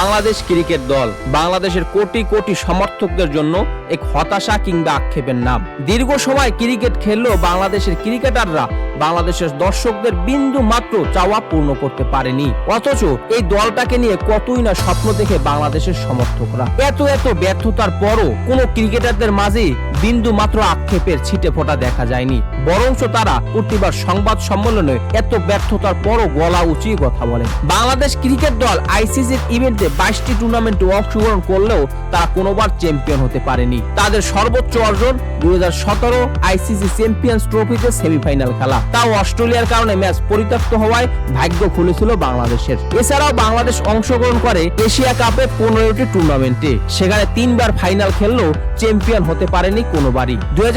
Bangladesh cricket দল বাংলাদেশের কোটি কোটি সমর্থকদের জন্য এক হতাশা কিংবা আক্ষেপের নাম। দীর্ঘ সময় ক্রিকেট খেললেও বাংলাদেশের ক্রিকেটাররা বাংলাদেশের দর্শকদের বিন্দু মাত্র চাওয়া পূর্ণ করতে পারেনি। অথচ এই দলটাকে নিয়ে কতই না স্বপ্ন দেখে বাংলাদেশের সমর্থকরা। এত এত ব্যর্থতার পরও কোনো ক্রিকেটারদের মাঝে বিন্দু মাত্র আক্ষেপের ছিটে ফোটা দেখা যায়নি। বরঞ্চ তারা প্রতিবার সংবাদ সম্মেলনে এত ব্যর্থতার পরও গলা উঁচিয়ে কথা বলে বাংলাদেশ ক্রিকেট দল আইসিসির ইভেন্টে বাইশটি টুর্নামেন্টে অংশগ্রহণ করলেও তারা কোনোবার চ্যাম্পিয়ন হতে পারেনি। তাদের সর্বোচ্চ অর্জন দুই হাজার সতেরো আইসিসি চ্যাম্পিয়ন্স ট্রফিতে সেমিফাইনাল খেলা। তাও অস্ট্রেলিয়ার কারণে ম্যাচ পরিত্যক্ত হওয়ায় ভাগ্য খুলেছিল বাংলাদেশের। এছাড়াও বাংলাদেশ অংশগ্রহণ করে এশিয়া কাপে পনেরোটি টুর্নামেন্টে। সেখানে তিনবার ফাইনাল খেললেও চ্যাম্পিয়ন হতে পারেনি কোনোবারই। দুই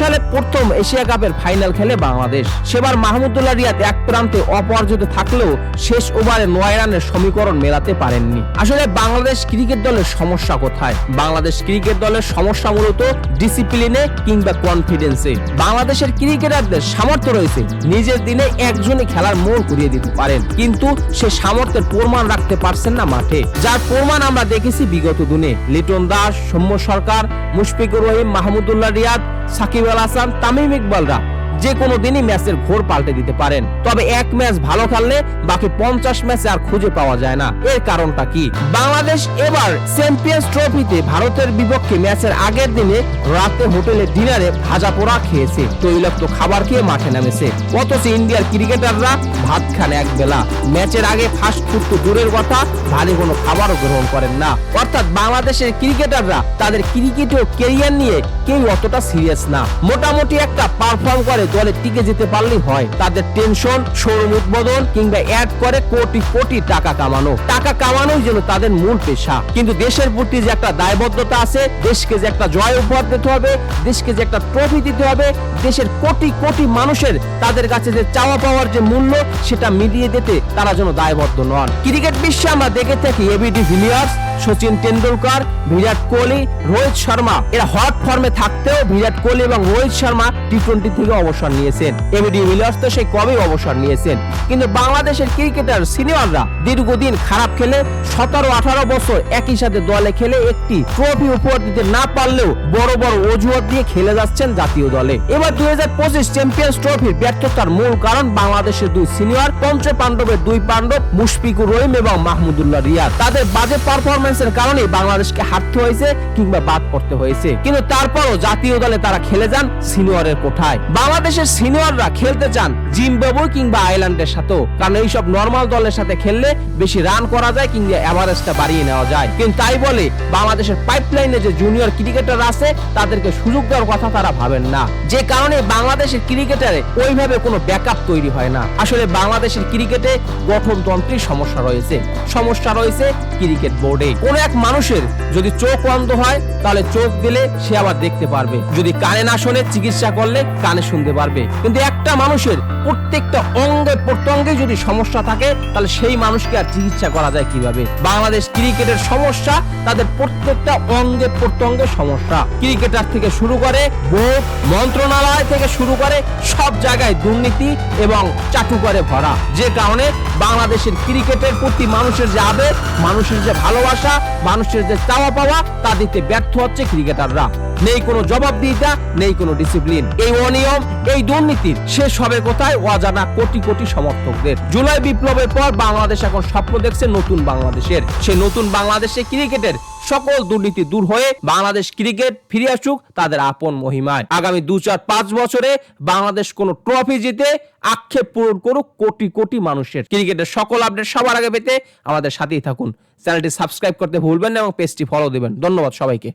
সালে প্রথম এশিয়া কাপের ফাইনাল খেলে বাংলাদেশ। সেবার মাহমুদুল্লাহ রিয়াদ এক প্রান্তে অপরাজিত থাকলেও শেষ ওভারে নয় রানের সমীকরণ মেলাতে পারেননি। আসলে বাংলাদেশ ক্রিকেট দলের সমস্যা কোথায়? বাংলাদেশ ক্রিকেট দলের সমস্যা মূলত ডিসিপ্লিনে কিংবা কনফিডেন্সে বাংলাদেশের ক্রিকেটারদের সামর্থ্য রয়েছে নিজের দিনে একজনই খেলার মোড় করিয়ে দিতে পারেন। কিন্তু সে সামর্থ্যের প্রমাণ রাখতে পারছেন না মাঠে। যার প্রমাণ আমরা দেখেছি বিগত দিনে। লিটন দাস, সৌম্য সরকার, মুশফিকুর রহিম, মাহমুদুল্লাহ রিয়াদ, সাকিব আল হাসান, তামিম ইকবালরা। যে কোনো দিনই ম্যাচের ঘোর পাল্টে দিতে পারেন। তবে এক ম্যাচ ভালো খেললে বাকি পঞ্চাশ ম্যাচে আর খুঁজে পাওয়া যায় না। এর কারণটা কি? বাংলাদেশ এবার চ্যাম্পিয়ন্স ট্রফিতে ভারতের বিপক্ষে ম্যাচের আগের দিনে রাতে হোটেলে ডিনারে ভাজা পোড়া খেয়েছে। তৈলাক্ত খাবার খেয়ে মাঠে নামেছে। অথচ ইন্ডিয়ার ক্রিকেটাররা ভাত খান এক বেলা ম্যাচের আগে ফাস্ট ফুড তো দূরের কথা, ভারী কোনো খাবারও গ্রহণ করেন না। অর্থাৎ বাংলাদেশের ক্রিকেটাররা তাদের ক্রিকেট ও কেরিয়ার নিয়ে কেউ অতটা সিরিয়াস না। মোটামুটি একটা পারফর্ম করে দলে টিকে যেতে পারলেই হয়। তাদের টেনশন শোরুম উদ্বোধন কিংবা অ্যাড করে কোটি কোটি টাকা কামানো। টাকা কামানোই যেন তাদের মূল পেশা। কিন্তু দেশের প্রতি যে একটা দায়বদ্ধতা আছে, দেশকে যে একটা জয় উপহার দিতে হবে, দেশকে যে একটা ট্রফি দিতে হবে, দেশের কোটি কোটি মানুষের তাদের কাছে যে চাওয়া পাওয়ার যে মূল্য, সেটা মিলিয়ে দিতে তারা যেন দায়বদ্ধ নন। ক্রিকেট বিশ্বে আমরা দেখে থাকি AB de Villiers Sachin Tendulkar Virat Kohli, Rohit Sharma. এরা হট ফর্মে থাকতেও বিরাট কোহলি এবং রোহিত শর্মা টি টোয়েন্টি থেকে অবসর নিয়েছেন। এবিডি ভিলিয়ার্স তো সেই কবে অবসর নিয়েছেন। কিন্তু বাংলাদেশের ক্রিকেটার, সিনিয়ররা দীর্ঘদিন খারাপ খেলে সতেরো, আঠারো বছর একই সাথে দলে খেলে একটি ট্রফি উপহার দিতে না পারলেও বড় বড় অজুহাত দিয়ে খেলে যাচ্ছেন জাতীয় দলে। এবার দুই হাজার পঁচিশ চ্যাম্পিয়ন্স ট্রফির ব্যর্থতার মূল কারণ বাংলাদেশের দুই সিনিয়র, পঞ্চ পাণ্ডবের দুই পাণ্ডব মুশফিকুর রহিম এবং মাহমুদুল্লাহ রিয়া তাদের বাজে পারফরমেন্সের কারণে বাংলাদেশকে হারতে হয়েছে কিংবা বাদ পড়তে হয়েছে। কিন্তু তারপরও জাতীয় দলে তারা খেলে যান সিনিয়রের কোঠায়। বাংলাদেশের সিনিয়ররা খেলতে চান জিম্বাবু কিংবা আইল্যান্ডের সাথেও। কারণ এইসব নর্মাল দলের সাথে খেললে বেশি রান করা যায় কিংবা অ্যাভারেজটা বাড়িয়ে নেওয়া যায়। কিন্তু তাই বলে বাংলাদেশের পাইপলাইনে যে জুনিয়র ক্রিকেটার আছে, তাদেরকে সুযোগ দেওয়ার কথা তারা ভাবেন না। যে কারণে বাংলাদেশের ক্রিকেটারে ওইভাবে কোনো ব্যাকআপ তৈরি হয় না। আসলে বাংলাদেশের ক্রিকেটে গঠনতন্ত্রের সমস্যা রয়েছে। সমস্যা রয়েছে ক্রিকেট বোর্ডে কোন এক মানুষের যদি চোখ অন্ধ হয়, তাহলে চোখ দিলে সে আবার দেখতে পারবে। যদি কানে না শোনে, চিকিৎসা করলে কানে শুনতে পারবে। কিন্তু একটা মানুষের প্রত্যেকটা অঙ্গে প্রত্যঙ্গে যদি সমস্যা থাকে, তাহলে সেই মানুষকে আর চিকিৎসা করা যায় কীভাবে? বাংলাদেশ ক্রিকেটের সমস্যা, তাদের প্রত্যেকটা অঙ্গে প্রত্যঙ্গে সমস্যা। ক্রিকেটার থেকে শুরু করে বোর্ড, মন্ত্রণালয় থেকে শুরু করে সব জায়গায় দুর্নীতি এবং চাটুকারে ভরা। যে কারণে বাংলাদেশের ক্রিকেটের প্রতি মানুষের যে আবেগ, মানুষের যে ভালোবাসা মানুষের যে চাওয়া পাওয়া তা দিতে ব্যর্থ হচ্ছে ক্রিকেটাররা। নেই কোনো জবাবদিহিতা, নেই কোনো ডিসিপ্লিন এই অনিয়ম, এই দুর্নীতির শেষ হবে কোথায়? অজানা কোটি কোটি সমর্থকদের। জুলাই বিপ্লবের পর বাংলাদেশ এখন স্বপ্ন দেখছে নতুন বাংলাদেশের। সে নতুন বাংলাদেশে ক্রিকেটের সকল দুর্নীতি দূর হয়ে বাংলাদেশ ক্রিকেট ফিরে আসুক তাদের আপন মহিমায়। আগামী দু চার পাঁচ বছরে বাংলাদেশ কোনো ট্রফি জিতে আক্ষেপ পূরণ করুক কোটি কোটি মানুষের। ক্রিকেটের সকল আপডেট সবার আগে পেতে আমাদের সাথেই থাকুন। চ্যানেলটি সাবস্ক্রাইব করতে ভুলবেন না এবং পেজটি ফলো দেবেন। ধন্যবাদ সবাইকে।